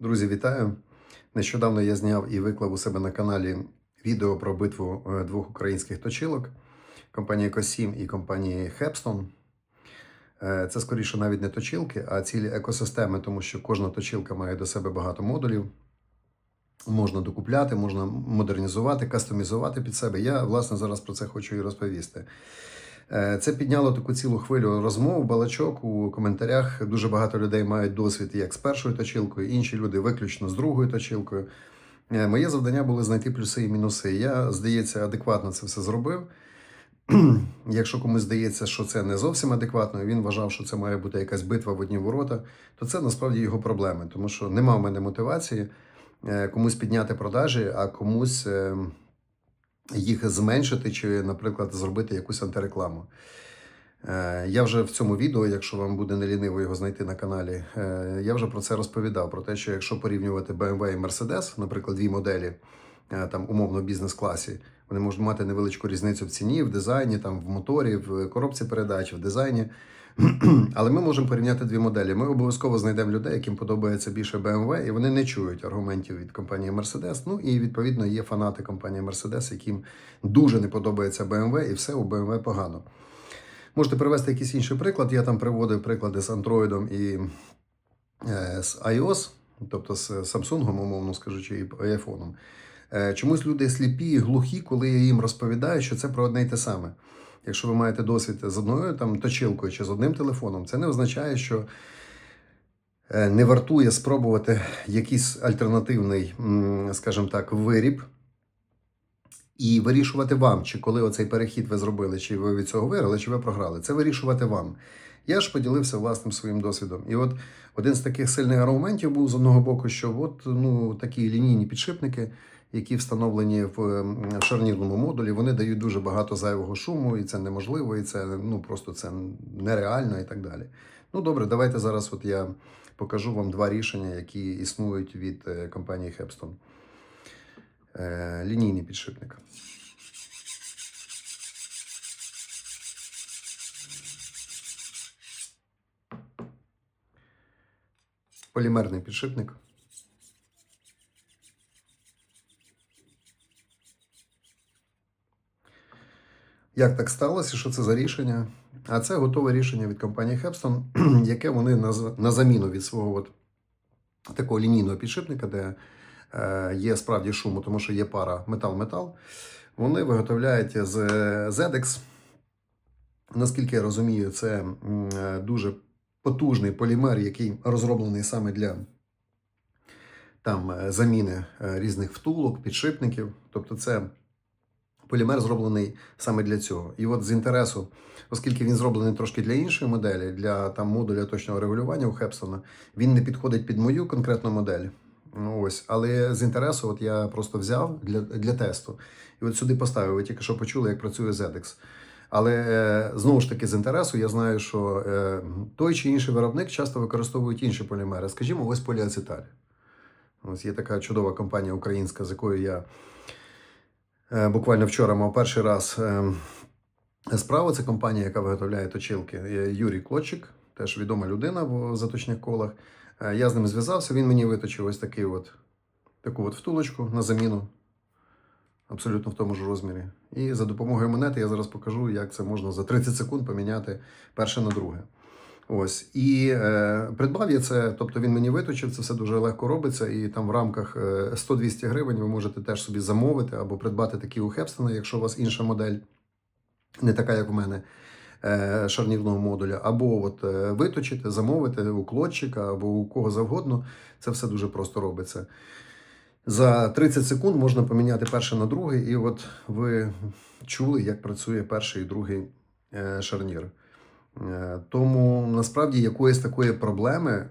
Друзі, вітаю! Нещодавно я зняв і виклав у себе на каналі відео про битву е, двох українських точилок компанії Косім і компанії Хепстон. Це скоріше навіть не точилки, а цілі екосистеми, тому що кожна точилка має до себе багато модулів. Можна докупляти, можна модернізувати, кастомізувати під себе. Я, власне, зараз про це хочу і розповісти. Е, Це підняло таку цілу хвилю розмов, балачок у коментарях. Дуже багато людей мають досвід як з першою точилкою, інші люди виключно з другою точилкою. Е, Моє завдання було знайти плюси і мінуси. Я, здається, адекватно це все зробив. Якщо комусь здається, що це не зовсім адекватно, і він вважав, що це має бути якась битва в одні ворота, то це насправді його проблеми, тому що нема в мене мотивації е, комусь підняти продажі, а комусь е, їх зменшити чи, наприклад, зробити якусь антирекламу. Е, Я вже в цьому відео, якщо вам буде не ліниво його знайти на каналі, е, я вже про це розповідав. Про те, що якщо порівнювати BMW і Mercedes, наприклад, дві моделі, е, там умовно бізнес-класі, вони можуть мати невеличку різницю в ціні, в дизайні, там в моторі, в коробці передач, в дизайні. Але ми можемо порівняти дві моделі. Ми обов'язково знайдемо людей, яким подобається більше BMW, і вони не чують аргументів від компанії Mercedes. Ну і відповідно є фанати компанії Mercedes, яким дуже не подобається BMW, і все у BMW погано. Можете привести якийсь інший приклад. Я там приводив приклади з Android і е, з iOS, тобто з Samsung, умовно скажучи, і iPhone. Е, Чомусь люди сліпі і глухі, коли я їм розповідаю, що це про одне й те саме. Якщо ви маєте досвід з одною там точилкою чи з одним телефоном, це не означає, що е, не вартує спробувати якийсь альтернативний, скажімо так, виріб і вирішувати вам, чи коли оцей перехід ви зробили, чи ви від цього виграли, чи ви програли. Це вирішувати вам. Я ж поділився власним своїм досвідом. І от один з таких сильних аргументів був з одного боку, що от ну такі лінійні підшипники, які встановлені в м, шарнірному модулі, вони дають дуже багато зайвого шуму, і це неможливо, і це ну просто це нереально і так далі. Ну добре, давайте зараз. От я покажу вам два рішення, які існують від е, компанії. Е, Лінійний підшипник. Полімерний підшипник. Як так сталося? Що це за рішення? А це готове рішення від компанії Hepstone, яке вони на, заміну від свого от такого лінійного підшипника, де е, є справді шуму, тому що є пара метал-метал. Вони виготовляють з ZX. Наскільки я розумію, це е, дуже потужний полімер, який розроблений саме для там е, заміни різних втулок, підшипників. Тобто, це полімер зроблений саме для цього. І от з інтересу, оскільки він зроблений трошки для іншої моделі, для там модуля точного регулювання у Хепсона, він не підходить під мою конкретну модель. Ну, Ось, але з інтересу, от я просто взяв для, для тесту. І от сюди поставив. Ви тільки що почули, як працює ZX. Але е, знову ж таки, з інтересу, я знаю, що е, той чи інший виробник часто використовують інші полімери. Скажімо, ось поліацеталь. Ось є така чудова компанія українська, з якою я буквально вчора мав перший раз е, справу. Це компанія, яка виготовляє точилки. Юрій Клочик, теж відома людина в заточних колах. Е, Я з ним зв'язався, він мені виточив ось такий от, таку от втулочку на заміну, абсолютно в тому ж розмірі. І за допомогою монети я зараз покажу, як це можна за 30 секунд поміняти перше на друге. Ось і е, придбав я це, тобто він мені виточив, це все дуже легко робиться, і там в рамках е, 100-200 гривень ви можете теж собі замовити або придбати такі у Хепстона, якщо у вас інша модель, не така, як у мене, е, шарнірного модуля, або от е, виточити, замовити у клотчика або у кого завгодно. Це все дуже просто робиться. За 30 секунд можна поміняти перше на другий, і от ви чули, як працює перший і другий е, шарнір. Е, Тому насправді якоїсь такої проблеми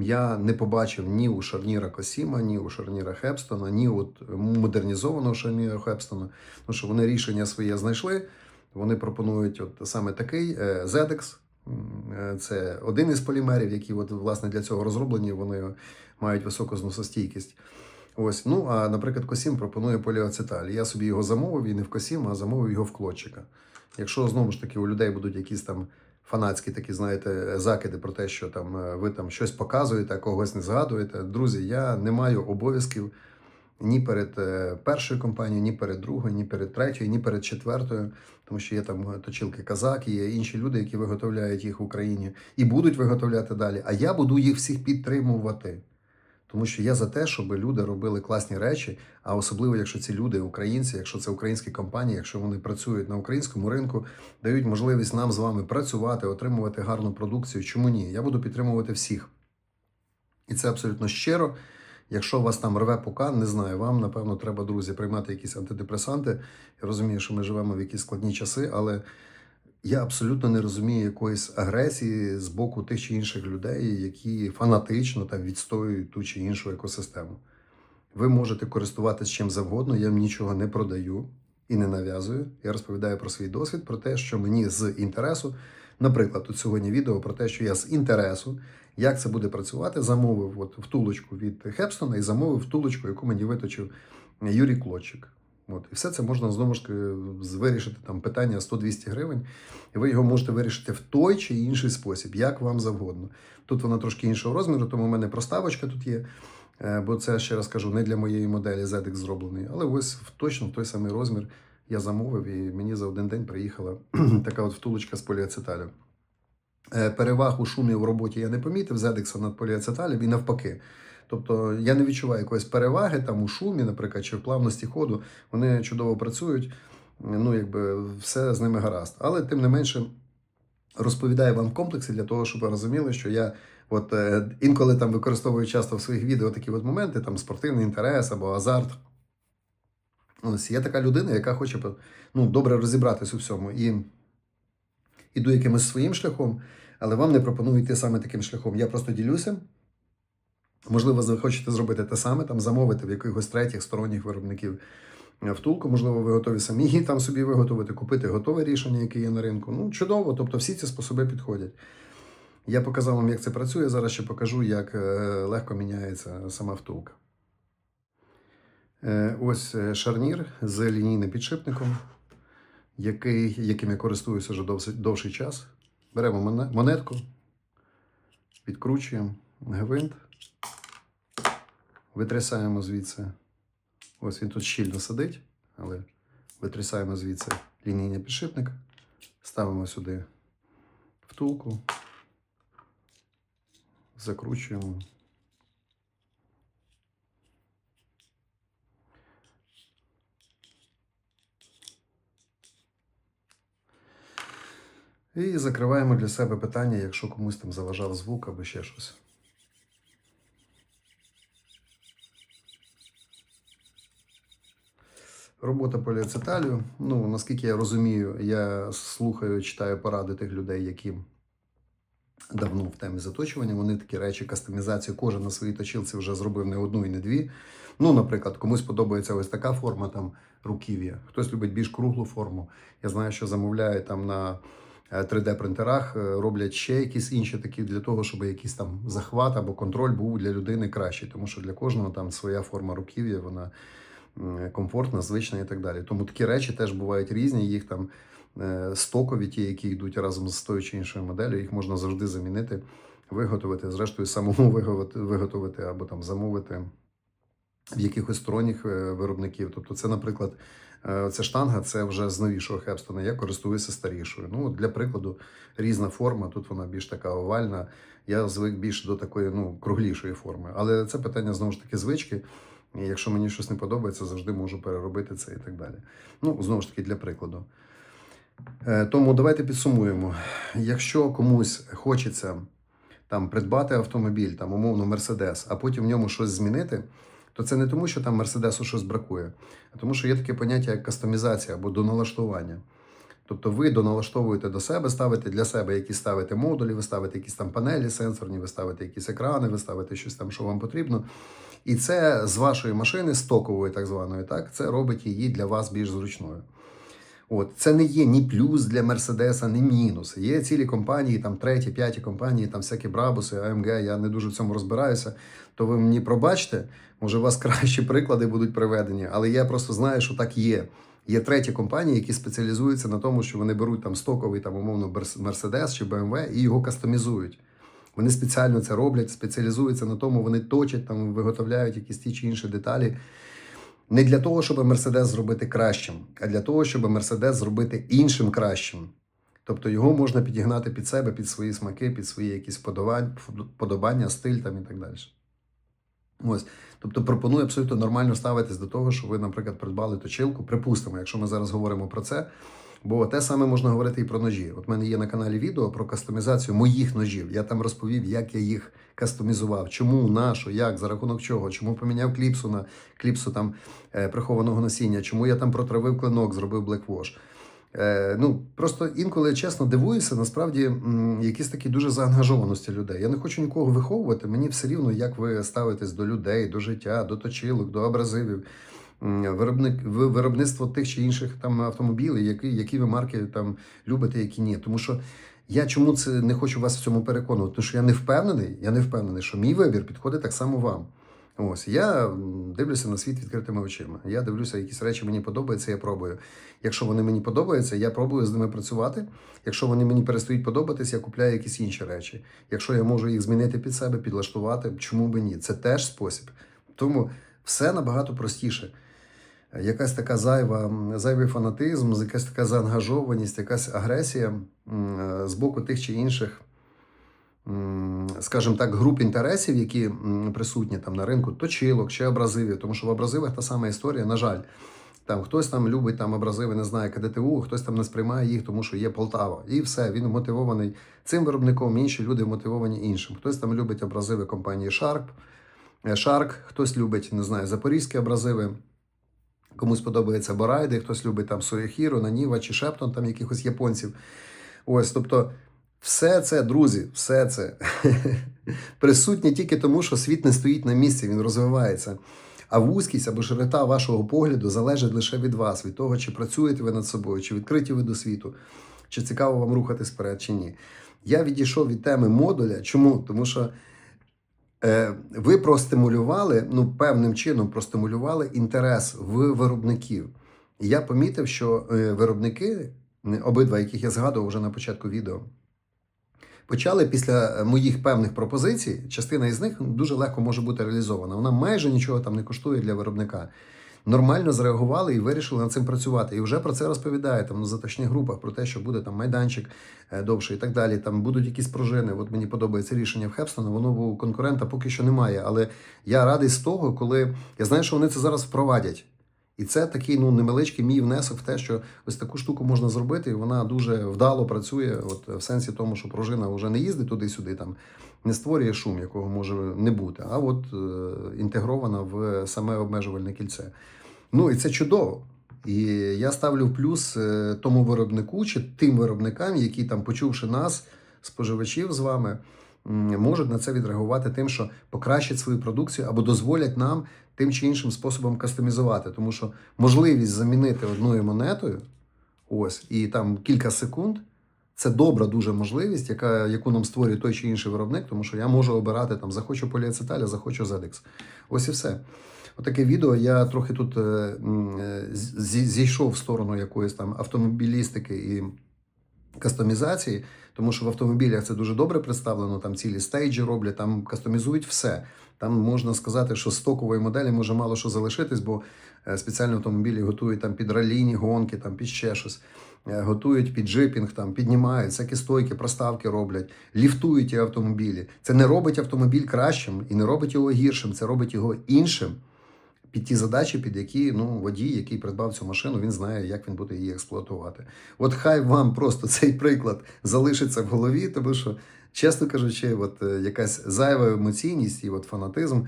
я не побачив ні у шарніра Косіма, ні у шарніра Хепстона, ні от модернізованого шарніра Хепстона. Тому що вони рішення своє знайшли. Вони пропонують от саме такий е, ZX. Е, Це один із полімерів, які от, власне для цього розроблені. Вони мають високу зносостійкість. Ось, ну а наприклад, Косім пропонує поліоцеталь. Я собі його замовив і не в Косім, а замовив його в клотчика. Якщо знову ж таки у людей будуть якісь там фанатські такі, знаєте, закиди про те, що там е, ви там щось показуєте, а когось не згадуєте. Друзі, я не маю обов'язків ні перед е, першою компанією, ні перед другою, ні перед третьою, ні перед четвертою, тому що є там точилки казак, є інші люди, які виготовляють їх в Україні і будуть виготовляти далі. А я буду їх всіх підтримувати. Тому що я за те, щоб люди робили класні речі, а особливо, якщо ці люди українці, якщо це українські компанії, якщо вони працюють на українському ринку, дають можливість нам з вами працювати, отримувати гарну продукцію. Чому ні? Я буду підтримувати всіх. І це абсолютно щиро. Якщо вас там рве пука, не знаю, вам, напевно, треба, друзі, приймати якісь антидепресанти. Я розумію, що ми живемо в якісь складні часи, але я абсолютно не розумію якоїсь агресії з боку тих чи інших людей, які фанатично там відстоюють ту чи іншу екосистему. Ви можете користуватись чим завгодно, я нічого не продаю і не нав'язую. Я розповідаю про свій досвід, про те, що мені з інтересу, наприклад, тут сьогодні відео про те, що я з інтересу, як це буде працювати, замовив от втулочку від Хепстона і замовив втулочку, яку мені виточив Юрій Клочик. От. І все це можна знову ж вирішити там питання 100-200 гривень, і ви його можете вирішити в той чи інший спосіб, як вам завгодно. Тут вона трошки іншого розміру, тому в мене проставочка тут є. Е, Бо це, ще раз кажу, не для моєї моделі ZX зроблений, але ось точно в той самий розмір я замовив, і мені за один день приїхала така от втулочка з поліацеталю. Е, Переваг у шумі в роботі я не помітив, ZX над поліацеталем і навпаки. Тобто я не відчуваю якоїсь переваги там у шумі, наприклад, чи в плавності ходу. Вони чудово працюють. Ну, якби все з ними гаразд. Але тим не менше розповідаю вам в комплексі для того, щоб ви розуміли, що я от е, інколи там використовую часто в своїх відео такі от моменти, там спортивний інтерес або азарт. Ось є така людина, яка хоче ну, добре розібратись у всьому. І іду якимось своїм шляхом, але вам не пропоную йти саме таким шляхом. Я просто ділюся. Можливо, ви хочете зробити те саме, там замовити в якихось третіх сторонніх виробників е, втулку. Можливо, ви готові самі її там собі виготовити, купити готове рішення, яке є на ринку. Ну, чудово, тобто всі ці способи підходять. Я показав вам, як це працює. Зараз ще покажу, як е, легко міняється сама втулка. Е, Ось шарнір з лінійним підшипником, який, яким я користуюся вже довший час. Беремо монетку, відкручуємо гвинт, витрясаємо звідси. Ось він тут щільно сидить, але витрясаємо звідси лінійний підшипник, ставимо сюди втулку, закручуємо. І закриваємо для себе питання, якщо комусь там заважав звук або ще щось. Робота поліацеталю. Ну, наскільки я розумію, я слухаю, читаю поради тих людей, які давно в темі заточування. Вони такі речі, кастомізацію, кожен на своїй точилці вже зробив не одну і не дві. Ну, наприклад, комусь подобається ось така форма там руків'я, хтось любить більш круглу форму. Я знаю, що замовляють там на 3D-принтерах, е, роблять ще якісь інші такі для того, щоб якийсь там захват або контроль був для людини кращий, тому що для кожного там своя форма руків'я, вона м, комфортна, звична і так далі. Тому такі речі теж бувають різні. Їх там е, стокові, ті, які йдуть разом з тою чи іншою моделлю, їх можна завжди замінити, виготовити, зрештою, самому виготовити, або там замовити в якихось сторонніх е, виробників. Тобто, це, наприклад, е, ця штанга, це вже з новішого Хепстона. Я користуюся старішою. Ну, для прикладу, різна форма. Тут вона більш така овальна. Я звик більш до такої ну, круглішої форми. Але це питання знову ж таки звички. І якщо мені щось не подобається, завжди можу переробити це і так далі. Ну, знову ж таки, для прикладу. Е, Тому давайте підсумуємо. Якщо комусь хочеться там придбати автомобіль, там умовно Мерседес, а потім в ньому щось змінити, то це не тому, що там Мерседесу щось бракує, а тому, що є таке поняття як кастомізація або доналаштування. Тобто ви доналаштовуєте до себе, ставите для себе якісь ставите модулі, ви ставите якісь там панелі сенсорні, ви ставите якісь екрани, ви ставите щось там, що вам потрібно. І це з вашої машини, стокової, так званої, так, це робить її для вас більш зручною. От це не є ні плюс для Мерседеса, ні мінус. Є цілі компанії, там треті, п'яті компанії, там всякі брабуси, АМГ. Я не дуже в цьому розбираюся. То ви мені пробачте, може, у вас кращі приклади будуть приведені, але я просто знаю, що так є. Є треті компанії, які спеціалізуються на тому, що вони беруть там стоковий там умовно Mercedes чи BMW і його кастомізують. Вони спеціально це роблять, спеціалізуються на тому, вони точать там, виготовляють якісь ті чи інші деталі. Не для того, щоб Мерседес зробити кращим, а для того, щоб Мерседес зробити іншим кращим. Тобто його можна підігнати під себе, під свої смаки, під свої якісь подобання, стиль там і так далі. Ось. Тобто пропоную абсолютно нормально ставитись до того, що ви, наприклад, придбали точилку. Припустимо, якщо ми зараз говоримо про це. Бо те саме можна говорити і про ножі. От в мене є на каналі відео про кастомізацію моїх ножів. Я там розповів, як я їх кастомізував, чому, на що, як, за рахунок чого, чому поміняв кліпсу на кліпсу там е, прихованого носіння, чому я там протравив клинок, зробив блеквош. Е, ну просто інколи чесно дивуюся, насправді м, якісь такі дуже заангажованості людей. Я не хочу нікого виховувати. Мені все рівно, як ви ставитесь до людей, до життя, до точилок, до абразивів. Виробник виробництво тих чи інших там автомобілів, які, які ви марки там любите, які ні. Тому що я чому це не хочу вас в цьому переконувати? Тому що я не впевнений, я не впевнений, що мій вибір підходить так само вам. Ось я дивлюся на світ відкритими очима. Я дивлюся, якісь речі мені подобаються, я пробую. Якщо вони мені подобаються, я пробую з ними працювати. Якщо вони мені перестають подобатись, я купляю якісь інші речі. Якщо я можу їх змінити під себе, підлаштувати, чому б ні? Це теж спосіб. Тому все набагато простіше. Якась така зайва, зайвий фанатизм, якась така заангажованість, якась агресія е, з боку тих чи інших, скажімо так, груп інтересів, які присутні там на ринку, точилок чи абразивів, тому що в абразивах та сама історія, на жаль. Там хтось там любить там абразиви, не знає КДТУ, хтось там не сприймає їх, тому що є Полтава. І все, він мотивований цим виробником, інші люди мотивовані іншим. Хтось там любить абразиви компанії Sharp, Shark, хтось любить, не знаю, запорізькі абразиви. Комусь подобається Борайди, хтось любить там Суєхіру, Наніва чи Шептон, там якихось японців. Ось, тобто, все це, друзі, все це присутнє тільки тому, що світ не стоїть на місці, він розвивається. А вузькість або широта вашого погляду залежить лише від вас, від того, чи працюєте ви над собою, чи відкриті ви до світу, чи цікаво вам рухатись вперед, чи ні. Я відійшов від теми модуля. Чому? Тому що ви простимулювали, ну, певним чином простимулювали інтерес в виробників. І я помітив, що е, виробники, обидва, яких я згадував вже на початку відео, почали після моїх певних пропозицій, частина із них дуже легко може бути реалізована. Вона майже нічого там не коштує для виробника. Нормально зреагували і вирішили над цим працювати. І вже про це розповідає там на заточних групах про те, що буде там майданчик е, довший і так далі. Там будуть якісь пружини. От мені подобається рішення в Хепстона. Воно у конкурента поки що немає. Але я радий з того, коли я знаю, що вони це зараз впровадять. І це такий ну невеличкий мій внесок в те, що ось таку штуку можна зробити, і вона дуже вдало працює. От в сенсі тому, що пружина вже не їздить туди-сюди, там не створює шум, якого може не бути, а от е, інтегрована в саме обмежувальне кільце. Ну і це чудово. І я ставлю в плюс е, тому виробнику чи тим виробникам, які там, почувши нас, споживачів з вами, можуть на це відреагувати тим, що покращать свою продукцію або дозволять нам тим чи іншим способом кастомізувати. Тому що можливість замінити одною монетою, ось, і там кілька секунд. Це добра дуже можливість, яка, яку нам створює той чи інший виробник, тому що я можу обирати там захочу поліацеталь, а захочу ZX. Ось і все. Отаке відео. Я трохи тут е, е, зійшов в сторону якоїсь там автомобілістики і кастомізації, тому що в автомобілях це дуже добре представлено. Там цілі стейджі роблять, там кастомізують все. Там можна сказати, що стокової моделі може мало що залишитись, бо е, спеціальні автомобілі готують там під ралійні гонки, там під ще щось. Е, Готують під джипінг, там піднімають всякі стойки, проставки роблять, ліфтують автомобілі. Це не робить автомобіль кращим і не робить його гіршим, це робить його іншим під ті задачі, під які ну водій, який придбав цю машину, він знає, як він буде її експлуатувати. От хай вам просто цей приклад залишиться в голові, тому що, чесно кажучи, от е, якась зайва емоційність і от фанатизм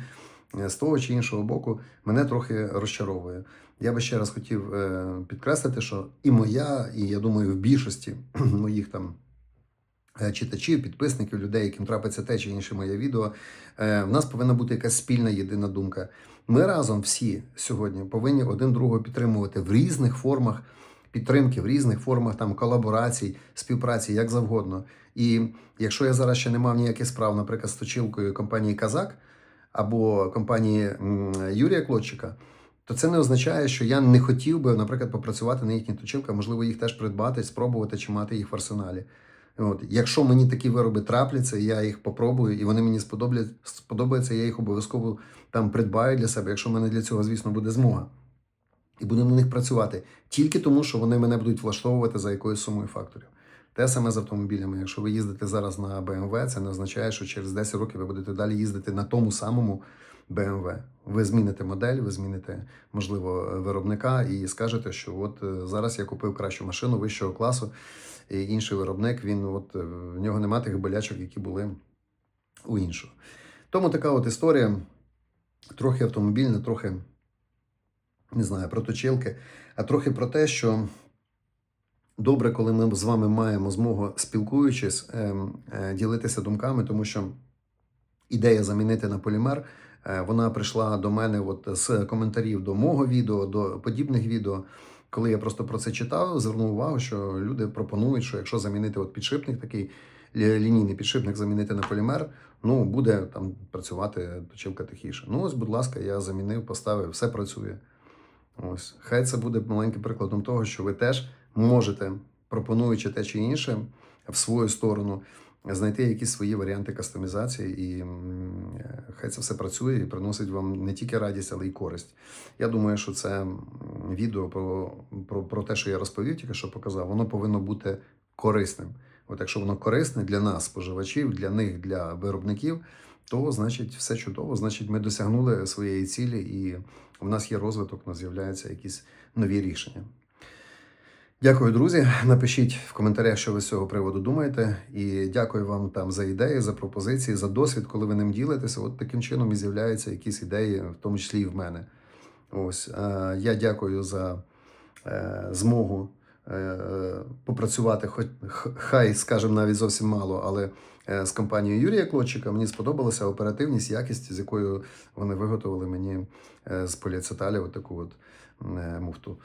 е, з того чи іншого боку мене трохи розчаровує. Я би ще раз хотів е, підкреслити, що і моя, і я думаю, в більшості моїх там читачів, підписників, людей, яким трапиться те чи інше моє відео, е, в нас повинна бути якась спільна єдина думка. Ми разом всі сьогодні повинні один другого підтримувати в різних формах підтримки, в різних формах там колаборацій, співпраці, як завгодно. І якщо я зараз ще не мав ніяких справ, наприклад, з точилкою компанії Казак або компанії Юрія Клочика, то це не означає, що я не хотів би, наприклад, попрацювати на їхніх точилках, можливо, їх теж придбати, спробувати чи мати їх в арсеналі. От. Якщо мені такі вироби трапляться, я їх попробую, і вони мені сподобаються, я їх обов'язково там придбаю для себе, якщо в мене для цього, звісно, буде змога. І буду на них працювати тільки тому, що вони мене будуть влаштовувати за якоюсь сумою факторів. Те саме з автомобілями. Якщо ви їздите зараз на BMW, це не означає, що через 10 років ви будете далі їздити на тому самому BMW. Ви зміните модель, ви зміните, можливо, виробника і скажете, що от е, зараз я купив кращу машину вищого класу, інший виробник, він от е, в нього нема тих болячок, які були у іншого. Тому така от історія. Трохи автомобільна, трохи не знаю, про точилки, а трохи про те, що добре, коли ми з вами маємо змогу, спілкуючись, ем, е, ділитися думками, тому що ідея замінити на полімер. е, Вона прийшла до мене от з коментарів до мого відео, до подібних відео. Коли я просто про це читав, звернув увагу, що люди пропонують, що якщо замінити от підшипник, такий лі- лінійний підшипник замінити на полімер, ну буде там працювати точилка тихіше. Ну ось, будь ласка, я замінив, поставив, все працює. Ось, хай це буде маленьким прикладом того, що ви теж можете, пропонуючи те чи інше в свою сторону, знайти якісь свої варіанти кастомізації, і е, хай це все працює і приносить вам не тільки радість, але й користь. Я думаю, що це відео про, про, про те, що я розповів, тільки що показав, воно повинно бути корисним. От якщо воно корисне для нас, споживачів, для них, для виробників, то значить все чудово. Значить, ми досягнули своєї цілі, і в нас є розвиток, у нас з'являються якісь нові рішення. Дякую, друзі. Напишіть в коментарях, що ви з цього приводу думаєте. І дякую вам там за ідеї, за пропозиції, за досвід, коли ви ним ділитеся. От таким чином і з'являються якісь ідеї, в тому числі і в мене. Ось е, я дякую за е, змогу е, попрацювати, хоч хай, скажімо, навіть зовсім мало, але з компанією Юрія Клочика мені сподобалася оперативність, якість, з якою вони виготовили мені з поліацеталів таку от муфту.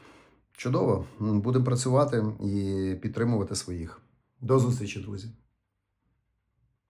Чудово, будемо працювати і підтримувати своїх. До зустрічі, друзі.